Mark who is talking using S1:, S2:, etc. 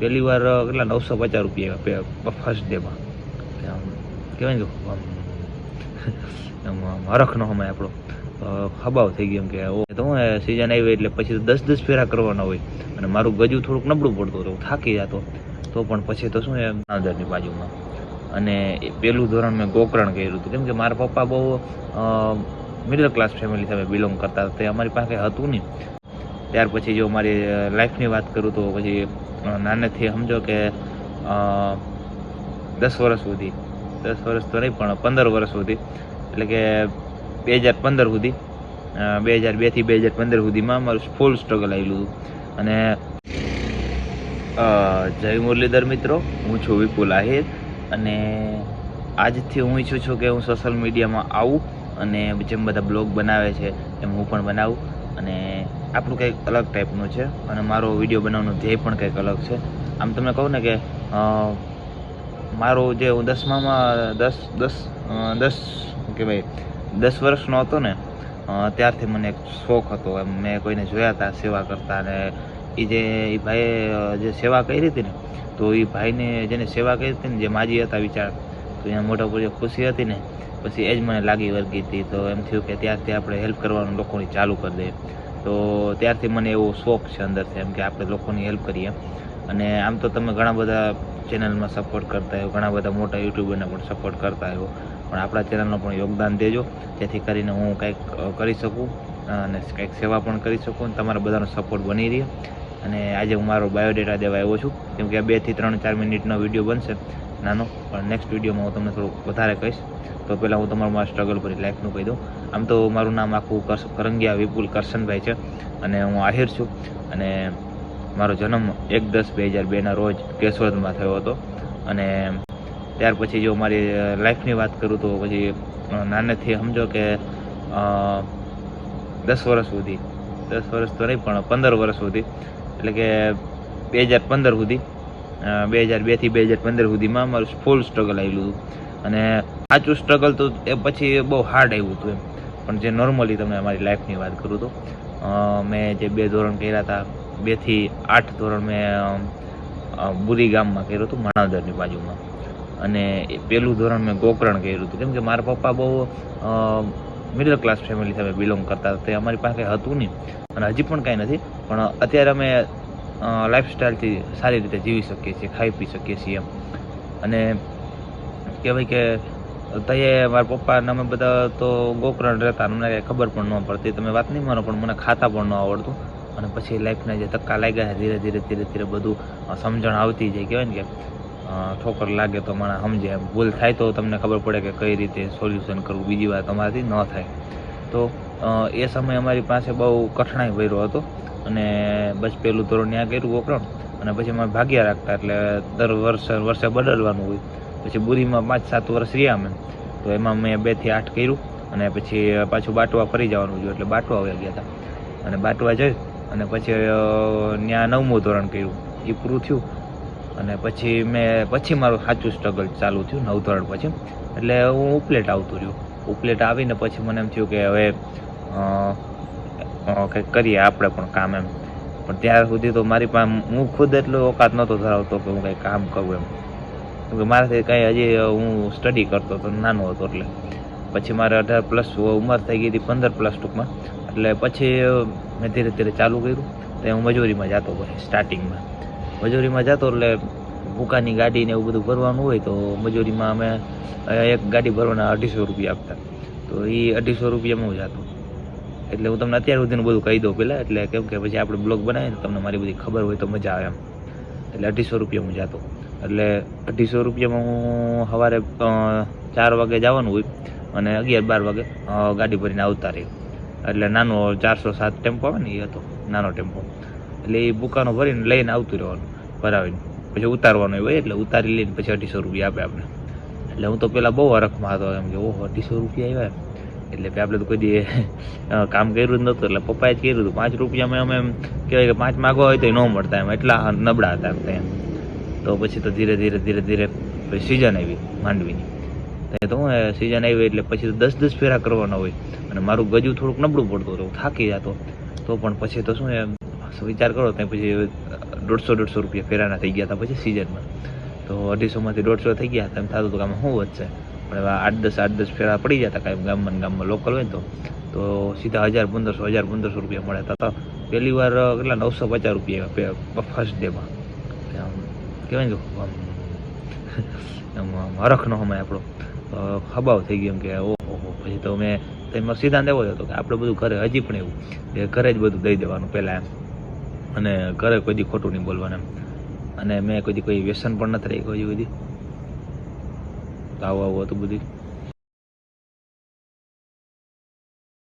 S1: પહેલી વાર કેટલા, નવસો પચાસ રૂપિયા ફર્સ્ટ ડેમાં કહેવાય ને આમ હરખનો સમય આપણો. ખબાવ થઈ ગયો એમ કે હું સિઝન આવી એટલે પછી તો દસ દસ ફેરા કરવાના હોય. અને મારું ગજુ થોડુંક નબળું પડતું હતું, થાકી જતો. તો પણ પછી તો શું એમ નાંદરની બાજુમાં. અને એ પહેલું ધોરણ મેં ગોકરણ કર્યું હતું. કેમ કે મારા પપ્પા બહુ મિડલ ક્લાસ ફેમિલી સામે બિલોંગ કરતા હતા. તે અમારી પાસે હતું નહીં. ત્યાર પછી જો મારી લાઈફની વાત કરું તો પછી નાનેથી સમજો કે દસ વર્ષ સુધી. દસ વર્ષ તો નહીં, પણ પંદર વર્ષ સુધી. એટલે કે બે હજાર પંદર સુધી. બે હજાર બેથી બે હજાર પંદર સુધીમાં મારું ફૂલ સ્ટ્રગલ આવેલું હતું. અને જય મુરલીધર મિત્રો, હું છું વિપુલ આહિર. અને આજથી હું ઈચ્છું છું કે હું સોશિયલ મીડિયામાં આવું અને જેમ બધા બ્લોગ બનાવે છે, એમ હું પણ બનાવું. અને આપણું કંઈક અલગ ટાઈપનું છે. અને મારો વીડિયો બનાવવાનો ધ્યેય પણ કંઈક અલગ છે. આમ તમને કહું ને કે મારો જે હું દસમામાં, દસ દસ દસ કે કહેવાય, દસ વર્ષનો હતો ને ત્યારથી મને એક શોખ હતો. એમ મેં કોઈને જોયા હતા સેવા કરતા અને એ જે એ ભાઈએ જે સેવા કરી હતી ને, તો એ ભાઈને જેને સેવા કરી હતી ને, જે માજી હતા વિચાર, તો એના મોઢા પર ખુશી હતી ને પછી એ જ મને લાગી વર્ગી હતી. તો એમ થયું કે ત્યારથી આપણે હેલ્પ કરવાનું લોકોની ચાલુ કરી દઈએ. તો ત્યારથી મને એવો શોખ છે અંદરથી એમ કે આપણે લોકોની હેલ્પ કરીએ. અને આમ તો તમે ઘણા બધા ચેનલમાં સપોર્ટ કરતા આવ્યો. ઘણા બધા મોટા યુટ્યુબરને પણ સપોર્ટ કરતા હોય પણ આપણા ચેનલનો પણ યોગદાન દેજો. જેથી કરીને હું કંઈક કરી શકું અને કંઈક સેવા પણ કરી શકું અને તમારા બધાનો સપોર્ટ બની રહે. અને આજે હું મારો બાયોડેટા દેવા આવ્યો છું. કેમ કે બેથી ત્રણ ચાર મિનિટનો વીડિયો બનશે. નાનો, પણ નેક્સ્ટ વિડીયોમાં હું તમને થોડુંક વધારે કહીશ. તો પહેલાં હું તમારું મારા સ્ટ્રગલ ભરી લાઈફનું કહી દઉં. આમ તો મારું નામ આખું કરંગિયા વિપુલ કરશનભાઈ છે. અને હું આહિર છું. અને મારો જન્મ એક દસ બે હજાર બેના રોજ કેશોદમાં થયો હતો. અને ત્યાર પછી જો મારી લાઈફની વાત કરું તો પછી નાનેથી સમજો કે દસ વર્ષ સુધી, દસ વર્ષ તો નહીં પણ પંદર વર્ષ સુધી એટલે કે બે હજાર પંદર સુધી બે હજાર બેથી બે હજાર પંદર સુધીમાં મારું ફૂલ સ્ટ્રગલ આવેલું હતું. અને સાચું સ્ટ્રગલ તો એ પછી બહુ હાર્ડ આવ્યું હતું એમ. પણ જે નોર્મલી તમને અમારી લાઈફની વાત કરું તો મેં જે બે ધોરણ કર્યા હતા બેથી આઠ ધોરણ મેં બુરી ગામમાં કર્યું હતું, માણાવદરની બાજુમાં. અને એ પહેલું ધોરણ મેં ગોકરણ કર્યું હતું. કેમ કે મારા પપ્પા બહુ મિડલ ક્લાસ ફેમિલી સામે બિલોંગ કરતા તે અમારી પાસે હતું નહીં અને હજી પણ કાંઈ નથી. પણ અત્યારે અમે લાઈફસ્ટાઈલથી સારી રીતે જીવી શકીએ છીએ, ખાઈ પી શકીએ છીએ એમ. અને કહેવાય કે તઈએ મારા પપ્પા અને અમે બધા તો ગોકરણ રહેતા અમને કાંઈ ખબર પણ ન પડતી. તમે વાત નહીં માનો પણ મને ખાતા પણ ન આવડતું. અને પછી લાઈફના જે ધક્કા લાગ્યા ધીરે ધીરે ધીરે ધીરે બધું સમજણ આવતી જાય. કહેવાય ને કે ઠોકર લાગે તો માણસ સમજે ભૂલ થાય તો તમને ખબર પડે કે કઈ રીતે સોલ્યુશન કરવું. બીજી વાર તમારાથી ન થાય. તો એ સમયે અમારી પાસે બહુ કઠણાઈ ભર્યો હતો. અને બસ પહેલું ધોરણ ત્યાં કર્યું ઓકરણ અને પછી અમે ભાગ્યા રાખતા એટલે દર વર્ષે વર્ષે બદલવાનું હોય. પછી બુરીમાં પાંચ, સાત વર્ષ રહ્યા અમે. તો એમાં મેં બેથી આઠ કર્યું. અને પછી પાછું બાટવા ફરી જવાનું હતું એટલે બાટવા આવ્યા ગયા હતા. અને બાટવા જઈ અને પછી ત્યાં નવમું ધોરણ કર્યું. એ પૂરું થયું. અને પછી મેં, પછી મારું સાચું સ્ટ્રગલ ચાલુ થયું નવ ધોરણ પછી. એટલે હું ઉપલેટ આવતું રહ્યું. ઉપલેટ આવીને પછી મને એમ થયું કે હવે કંઈક કરીએ આપણે પણ કામ એમ. પણ ત્યાર સુધી તો મારી પાસે, હું ખુદ એટલો ઓકાત નહોતો ધરાવતો કે હું કંઈ કામ કરું એમ. કેમ કે મારાથી કંઈ હજી હું સ્ટડી કરતો હતો નાનો હતો એટલે. પછી મારે અઢાર પ્લસ ઉંમર થઈ ગઈ હતી, પંદર પ્લસ ટૂંકમાં. એટલે પછી મેં ધીરે ધીરે ચાલુ કર્યું. તો હું મજૂરીમાં જતો પછી સ્ટાર્ટિંગમાં મજૂરીમાં જતો એટલે ભૂકાની ગાડી ને એવું બધું ભરવાનું હોય તો મજૂરીમાં અમે એક ગાડી ભરવાના અઢીસો રૂપિયા આપતા. તો એ અઢીસો રૂપિયામાં હું જતો. એટલે હું તમને અત્યાર સુધીનું બધું કહી દઉં પહેલાં. એટલે કેમ કે પછી આપણે બ્લોગ બનાવીએ તમને મારી બધી ખબર હોય તો મજા આવે એમ. એટલે અઢીસો રૂપિયા હું જતો. એટલે અઢીસો રૂપિયામાં હું સવારે ચાર વાગે જવાનું હોય અને અગિયાર બાર વાગે ગાડી ભરીને આવતા રહી એટલે નાનો ચારસો સાત ટેમ્પો આવે ને એ હતો, નાનો ટેમ્પો. એટલે એ બુકાનો ભરીને લઈને આવતું રહેવાનું, ભરાવીને. પછી ઉતારવાનું હોય એટલે ઉતારી લઈને પછી અઢીસો રૂપિયા આપે આપણે. એટલે હું તો પેલા બહુ અરખમાં હતો, એમ કે, ઓહો, અઢીસો રૂપિયા આવ્યા એટલે આપણે તો કોઈ દે કામ કર્યું જ નહોતું, એટલે પપ્પાએ જ કર્યું હતું. પાંચ રૂપિયામાં અમે એમ કહેવાય કે પાંચ માગવા હોય તો ન મળતા એમ, એટલા નબળા હતા એમ તો પછી તો ધીરે ધીરે ધીરે ધીરે પછી સિઝન આવી, માંડવીની. તો હું સિઝન આવી એટલે પછી તો દસ દસ ફેરા કરવાના હોય. અને મારું ગજુ થોડુંક નબળું પડતું હતું થાકી જતો. તો પણ પછી તો શું એમ વિચાર કરો ત્યાં પછી દોઢસો દોઢસો રૂપિયા ફેરાના થઈ ગયા હતા પછી સિઝનમાં તો અઢીસોમાંથી દોઢસો થઈ ગયા હતા. એમ થતું હતું કે આમાં શું વધશે? પણ હવે આઠ દસ આઠ દસ ફેરા પડી જતા કાંઈ ગામમાં ગામમાં લોકલ હોય તો. તો સીધા હજાર પંદરસો હજાર પંદરસો રૂપિયા મળ્યા હતા. તો પહેલી વાર કેટલા? નવસો પચાસ રૂપિયા ફર્સ્ટ ડેમાં આમ, કહેવાય ને આમ આમ હરખનો સમય આપણો. ખબાવ થઈ ગયો એમ કે, ઓહો, પછી તો મેં તેમાં સિદ્ધાંત એવો હતો કે આપણે બધું ઘરે, હજી પણ એવું, કે ઘરે જ બધું દઈ દેવાનું પહેલાં એમ. અને ઘરે કોઈ દી ખોટું નહીં બોલવાનું એમ. અને મેં કોઈ દી કોઈ વ્યસન પણ નથી રહી કોઈ બધી તો આવું આવું હતું બધું.